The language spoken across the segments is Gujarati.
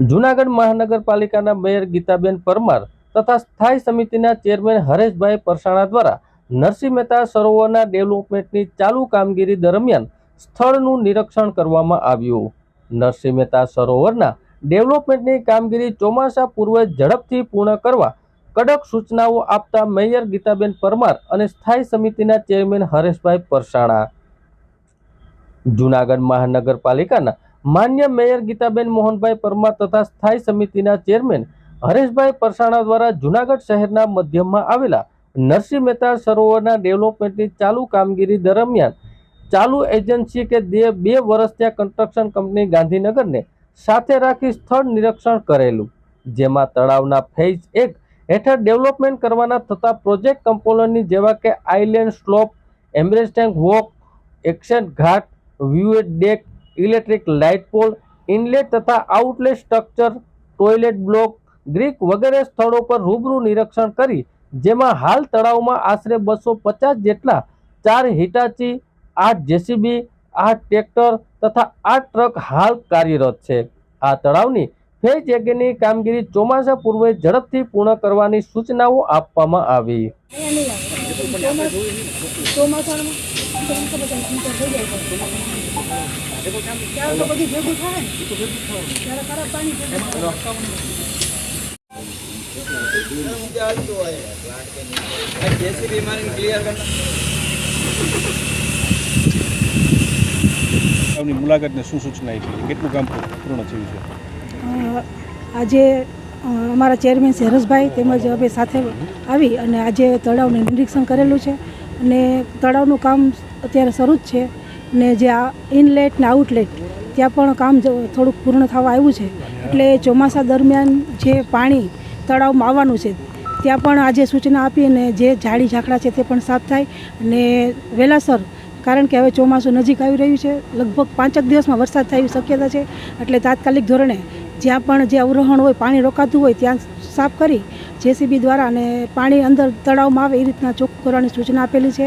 જૂનાગઢ મહાનગરપાલિકાના મેયર ગીતાબેન પરમાર તથા સ્થાયી સમિતિના ચેરમેન હરેશભાઈ પરસાણા દ્વારા નરસિંહ મહેતા સરોવરના ડેવલપમેન્ટની ચાલુ કામગીરી દરમિયાન સ્થળનું નિરીક્ષણ કરવામાં આવ્યું. નરસિંહ મહેતા સરોવરના ડેવલપમેન્ટની કામગીરી ચોમાસા પૂર્વે ઝડપથી પૂર્ણ કરવા કડક સૂચનાઓ આપતા મેયર ગીતાબેન પરમાર અને સ્થાયી સમિતિના ચેરમેન હરેશભાઈ પરસાણા. જૂનાગઢ મહાનગરપાલિકાના માન્ય મેયર ગીતાબેન મોહનભાઈ પરમાર તથા સ્થાયી સમિતિના ચેરમેન હરેશભાઈ પરસાણા દ્વારા જૂનાગઢ શહેરના મધ્યમાં આવેલા નરસિંહ મહેતા સરોવરના ડેવલપમેન્ટની ચાલુ કામગીરી દરમિયાન ચાલુ એજન્સી કે બે બે વર્ષ ત્યાં કન્સ્ટ્રક્શન કંપની ગાંધીનગરને સાથે રાખી સ્થળ નિરીક્ષણ કરેલું. જેમાં તળાવના ફેઝ એક હેઠળ ડેવલપમેન્ટ કરવાના થતા પ્રોજેક્ટ કમ્પોનન્ટની જેવા કે island slope embrace tank walk accent ઘાટ વ્યૂએડ deck electric light pole, inlet તથા આઉટલેટ સ્ટ્રક્ચર, ટોયલેટ બ્લોક, ગ્રીક વગેરે સ્થળો પર રૂબરૂ નિરીક્ષણ કરી, જેમાં હાલ તળાવમાં આશરે બસો પચાસ જેટલા ચાર હિટાચી, આઠ જેસીબી, આઠ ટ્રેક્ટર તથા આઠ ટ્રક હાલ કાર્યરત છે. આ તળાવની ફેજ એકની કામગીરી ચોમાસા પૂર્વે ઝડપથી પૂર્ણ કરવાની સૂચનાઓ આપવામાં આવી. ચોમાસામાં ત્યારે તો શું સૂચના કેટલું કામ પૂર્ણ થયું આજે અમારા ચેરમેન હરેશભાઈ તેમજ અમે સાથે આવી અને આજે તળાવનું નિરીક્ષણ કરેલું છે. અને તળાવનું કામ અત્યારે શરૂ જ છે. ને જે આ ઇનલેટ ને આઉટલેટ ત્યાં પણ કામ થોડુંક પૂર્ણ થવા આવ્યું છે. એટલે ચોમાસા દરમિયાન જે પાણી તળાવમાં આવવાનું છે, ત્યાં પણ આજે સૂચના આપી અને જે ઝાડી ઝાકડા છે તે પણ સાફ થાય. અને વહેલાસર કારણ કે હવે ચોમાસું નજીક આવી રહ્યું છે, લગભગ પાંચેક દિવસમાં વરસાદ થાય શક્યતા છે. એટલે તાત્કાલિક ધોરણે જ્યાં પણ જે અવરોહણ હોય, પાણી રોકાતું હોય, ત્યાં સાફ કરી જેસીબી દ્વારા અને પાણી અંદર તળાવમાં આવે એ રીતના ચોખ્ખું કરવાની સૂચના આપેલી છે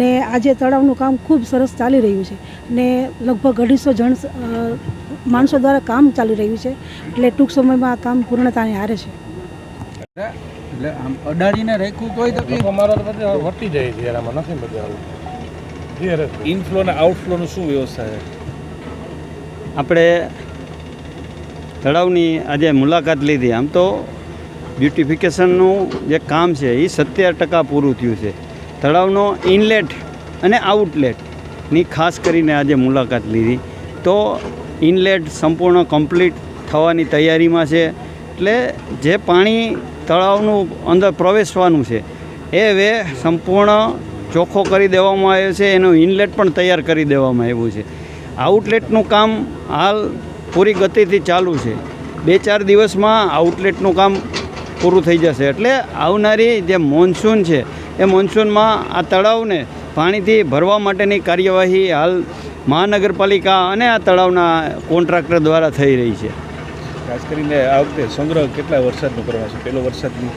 ને આજે તળાવનું કામ ખૂબ સરસ ચાલી રહ્યું છે ને લગભગ અઢીસો જણ માણસો દ્વારા કામ ચાલી રહ્યું છે એટલે ટૂંક સમયમાં આ કામ પૂર્ણતાને હારે છે. એટલે આમ અડાડીને રાખ્યું તોય તકલીફ અમારો તો જાય છે આમાં નથી મજા ઇનફ્લો અને આઉટફ્લોનું શું વ્યવસ્થા છે? આપણે તળાવની આજે મુલાકાત લીધી. આમ તો બ્યુટિફિકેશનનું જે કામ છે એ સત્તર ટકા પૂરું થયું છે. તળાવનો ઇનલેટ અને આઉટલેટની ખાસ કરીને આજે મુલાકાત લીધી. તો ઇનલેટ સંપૂર્ણ કમ્પ્લીટ થવાની તૈયારીમાં છે. એટલે જે પાણી તળાવનું અંદર પ્રવેશવાનું છે, એ વે સંપૂર્ણ ચોખ્ખો કરી દેવામાં આવ્યો છે. એનું ઇનલેટ પણ તૈયાર કરી દેવામાં આવ્યું છે. આઉટલેટનું કામ હાલ પૂરી ગતિથી ચાલુ છે. બે ચાર દિવસમાં આઉટલેટનું કામ પૂરું થઈ જશે. એટલે આવનારી જે મોન્સૂન છે એ મોન્સૂનમાં આ તળાવને પાણીથી ભરવા માટેની કાર્યવાહી હાલ મહાનગરપાલિકા અને આ તળાવના કોન્ટ્રાક્ટર દ્વારા થઈ રહી છે. ખાસ કરીને આ વખતે સંગ્રહ કેટલા વરસાદનો કરવા છે? પેલો વરસાદની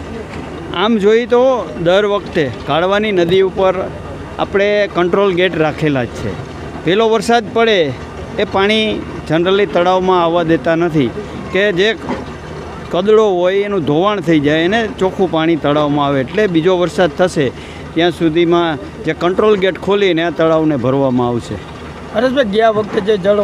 આમ જોઈએ તો દર વખતે કાળવાની નદી ઉપર આપણે કંટ્રોલ ગેટ રાખેલા જ છે. પેલો વરસાદ પડે એ પાણી જનરલી તળાવમાં આવવા દેતા નથી. કે જે કદડો હોય, એનું ધોવાણ થઈ જાય એને ચોખ્ખું પાણી તળાવમાં આવે. એટલે બીજો વરસાદ થશે, ત્યાં સુધીમાં જે કંટ્રોલ ગેટ ખોલીને આ તળાવને ભરવામાં આવશે. હરેશભાઈ, ગયા વખતે જે જળ